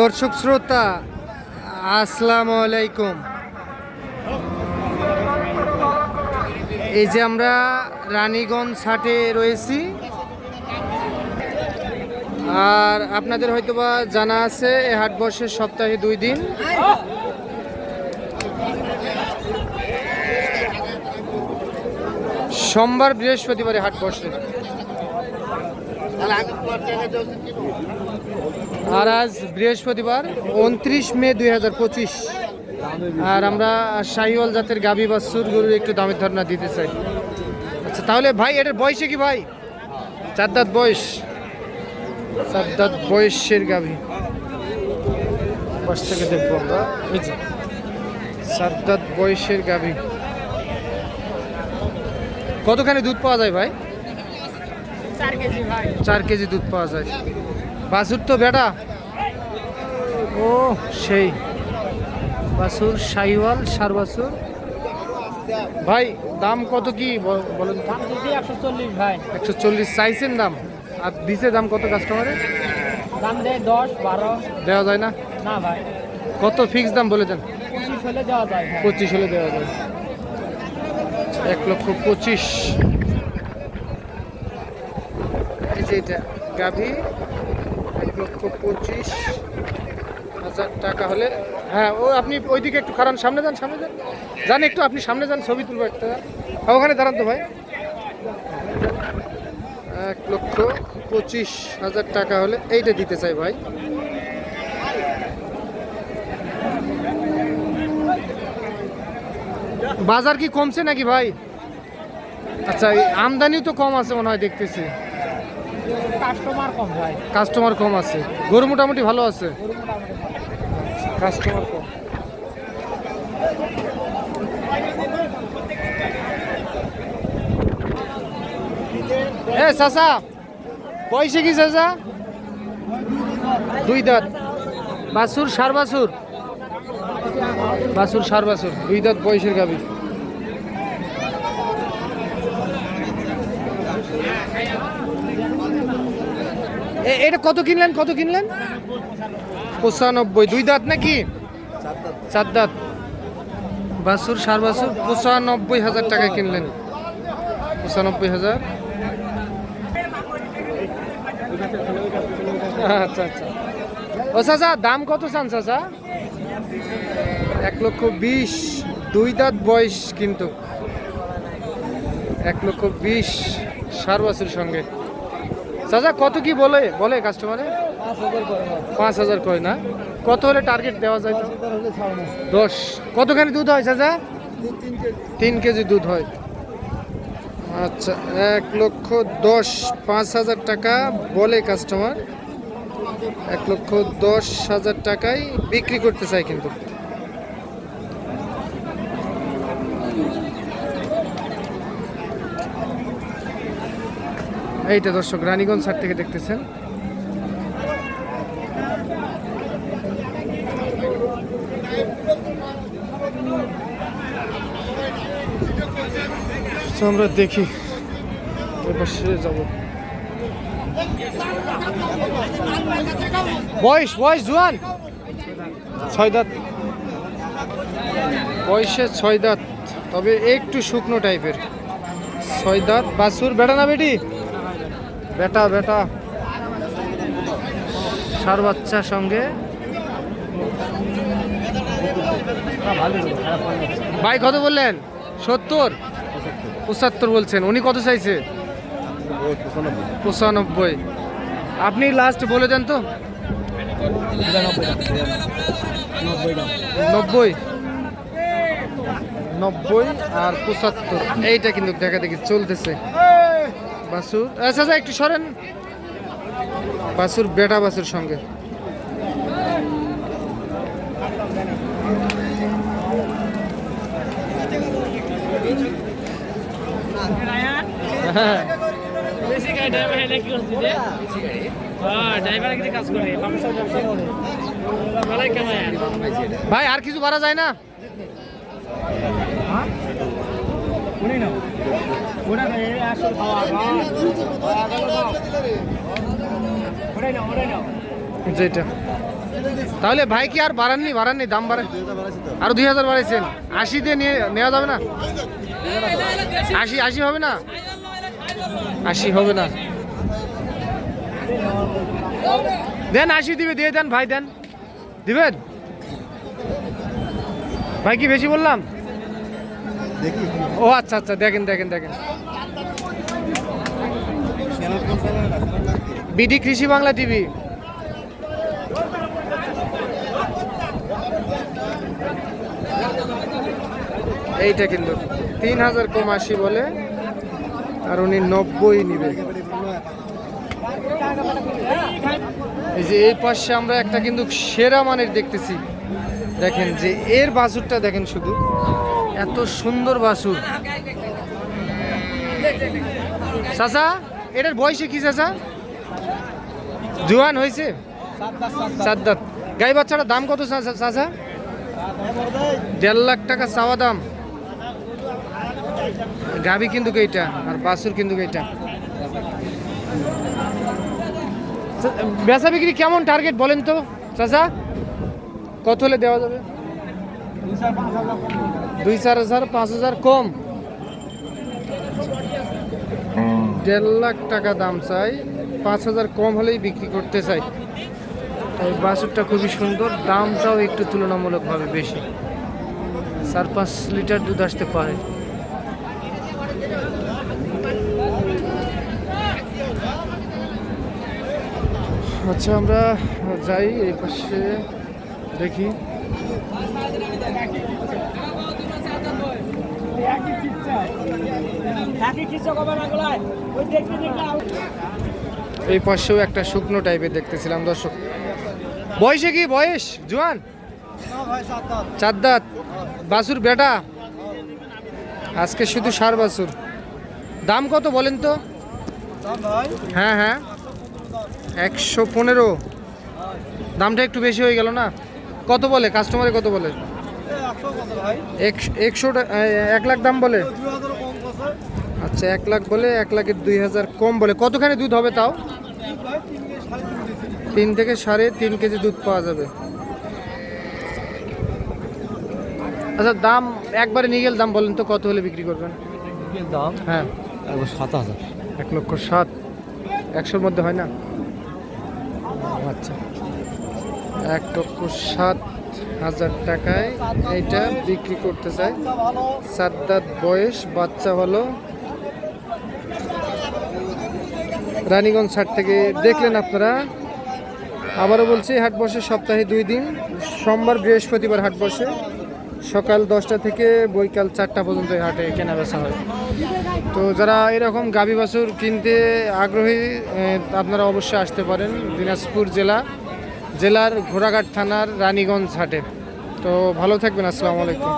দর্শক শ্রোতা, আসসালামু আলাইকুম। এই যে আমরা রানীগঞ্জ হাটে রয়েছি। আর আপনাদের হয়তোবা জানা আছে, এই হাট বর্ষের সপ্তাহে দুই দিন। সোমবার বৃহস্পতিবারে হাট বসে। আর আজ বৃহস্পতিবার উনত্রিশ মে দুই হাজার পঁচিশ। আর আমরা শাহিওয়াল জাতের গাভী বা সুরগুরুর একটু দামের ধারণা দিতে চাই। আচ্ছা তাহলে ভাই এটার বয়সে কি ভাই? চার দাঁত বয়স। চার দাঁত বয়সের গাভী। পাশ থেকে দেখব আমরা। এই যে চার দাঁত বয়সের গাভী। কতখানি দুধ পাওয়া যায় ভাই? চার কেজি ভাই। চার কেজি দুধ পাওয়া যায়। বাছুর তো বেটা। ও সেই। বাছুর শাহিওয়াল সার বাছুর ভাই দাম কত কি বলেন একশো চল্লিশ ভাই। একশো চল্লিশ চাইছেন দাম। আর দিছে দাম কত কাস্টমারে দাম দেয় দশ বারো। দেওয়া যায় না? না ভাই। কত ফিক্স দাম বলে দেন? পঁচিশ হলে দেওয়া যায় পঁচিশ হলে দেওয়া যায়। এক লক্ষ পঁচিশ। এই যে এটা গাভী। এক লক্ষ পঁচিশ হাজার টাকা হলে হ্যাঁ ও আপনি ওইদিকে একটু খারান সামনে যান সামনে যান। যান একটু আপনি সামনে যান ছবি তুলবো একটা। হ্যাঁ, ওখানে দাঁড়ান তো ভাই। এক লক্ষ পঁচিশ হাজার টাকা হলে এইটা দিতে চাই ভাই। বাজার কি কমছে নাকি ভাই? আচ্ছা আমদানিও তো কম আছে মনে হয় দেখতেছি। কাস্টমার কম ভাই। কাস্টমার কম আছে। গরু মোটামুটি ভালো আছে। কাস্টমার কম। এ চাচা পয়সা কি চাচা? দুই দাঁত। বাছুর সার বাছুর? বাছুর সার বাছুর। দুই দাঁত বয়সের গাবি এটা কত কিনলেন? কত কিনলেন? পঁচানব্বই। দুই দাঁত নাকি? চার দাঁত। বাসুর সার বাসুর পঁচানব্বই হাজার টাকা কিনলেন। পঁচানব্বই হাজার। আচ্ছা আচ্ছা। ও চাচা, দাম কত চান চাচা? এক লক্ষ বিশ। দুই দাঁত বয়স কিন্তু। এক লক্ষ বিশ। সার বাসুর সঙ্গে। চাচা, কত কি বলে বলে কাস্টমারে পাঁচ হাজার করে না। কত হলে টার্গেট দেওয়া যায়। দশ। কতখানি দুধ হয় চাচা? তিন কেজি দুধ হয়। আচ্ছা এক লক্ষ দশ, পাঁচ হাজার টাকা বলে কাস্টমার এক লক্ষ দশ হাজার টাকায় বিক্রি করতে চাই কিন্তু। এইটা দর্শক, রানীগঞ্জ সার থেকে দেখতেছেন। আমরা দেখি এবার যাব। বয়স বয়স জুয়ান। ছয় দাঁত। বয়সে ছয় দাঁত, তবে একটু শুকনো টাইপের ছয় দাঁত, বাছুর বেটা না বেটি? বেটা বেটা। সার বাচ্চার সঙ্গে। ভাই, কত বললেন? সত্তর? পঁচাত্তর বলছেন। উনি কত চাইছে? পঁচানব্বই। আপনি লাস্ট বলে দেন তো। নব্বই। নব্বই আর পঁচাত্তর। এইটা কিন্তু দেখা দেখি চলতেছে। বাসুর। আচ্ছা আচ্ছা একটু সরেন। বাসুর, বেটা বাসুর সঙ্গে। হ্যাঁ। ভাই, আর কিছু বাড়া যায় না? যেটা। তাহলে ভাই কি আর বাড়াননি? বাড়াননি, দাম বাড়ে আরও দুই হাজার বাড়াইছেন। আশি দিয়ে নিয়ে, নেওয়া যাবে না? আশি আশি হবে না? আশি হবে না। দেন, আশি দিবে, দিয়ে দেন, ভাই দেন। দিবেন? ভাই কি বেশি বললাম? ও আচ্ছা আচ্ছা দেখেন দেখেন দেখেন। বিডি কৃষি বাংলা টিভি। এইটা কিন্তু তিন হাজার কম আশি বলে আর উনি নব্বই নিবে। এই যে এই পাশে আমরা একটা কিন্তু সেরা মানের দেখতেছি। দেখেন যে এর বাছুরটা দেখেন শুধু। এত সুন্দর বাসুর। চাচা, এটার বয়সে কি চাচা? জোয়ান হয়েছে? চার দাঁত গাই বাচ্চাটার দাম কত চাচা? দেড় লাখ টাকা চাওয়া দাম। গাবি কিন্তু এইটা আর বাসুর কিন্তু এইটা বেচা বিক্রি কেমন টার্গেট বলেন তো? চাচা, কত হলে দেওয়া যাবে? দুই চার হাজার, পাঁচ হাজার কম। দেড় লাখ টাকা দাম চাই। পাঁচ হাজার কম হলেই বিক্রি করতে চাই। এই বাছুরটা খুবই সুন্দর, দামটাও একটু তুলনামূলকভাবে বেশি। চার পাঁচ লিটার দুধ আসতে পারে। আচ্ছা আমরা যাই এই পাশে দেখি। এই পাশেও একটা শুকনো টাইপের দেখতেছিলাম, দর্শক। বয়সে কি? বয়স? জোয়ান? চার দাঁত বাসুর বেটা? আজকে শুধু সার বাসুর দাম কত বলেন তো? হ্যাঁ হ্যাঁ। একশো পনেরো। দামটা একটু বেশি হয়ে গেল না? কত বলে? কাস্টমারে কত বলে? একশো এক লাখ দাম বলে? আচ্ছা এক লাখ বলে এক লাখের দুই হাজার কম বলে। কতখানি দুধ হবে তাও? তিন থেকে সাড়ে তিন কেজি দুধ পাওয়া যাবে। আচ্ছা দাম একবারে নিয়ে গেলে দাম বলেন তো কত হলে বিক্রি করবেন? দাম? হ্যাঁ। সাত হাজার। এক লক্ষ সাত। একশোর মধ্যে হয় না? আচ্ছা। এক লক্ষ সাত হাজার টাকায় এইটা বিক্রি করতে চাই। সাত দাঁত বয়স, বাচ্চা হলো। রানীগঞ্জ হাট থেকে দেখলেন আপনারা। আবারও বলছি, হাট বসে সপ্তাহে দুই দিন। সোমবার বৃহস্পতিবার হাট বসে। সকাল দশটা থেকে বৈকাল চারটা পর্যন্ত হাটে কেনা বেচা হয়। তো যারা এরকম গাভী বাছুর কিনতে আগ্রহী আপনারা অবশ্যই আসতে পারেন। দিনাজপুর জেলা। জেলার ঘোড়াঘাট থানার রানীগঞ্জ হাটে। তো ভালো থাকবেন আসসালামু আলাইকুম।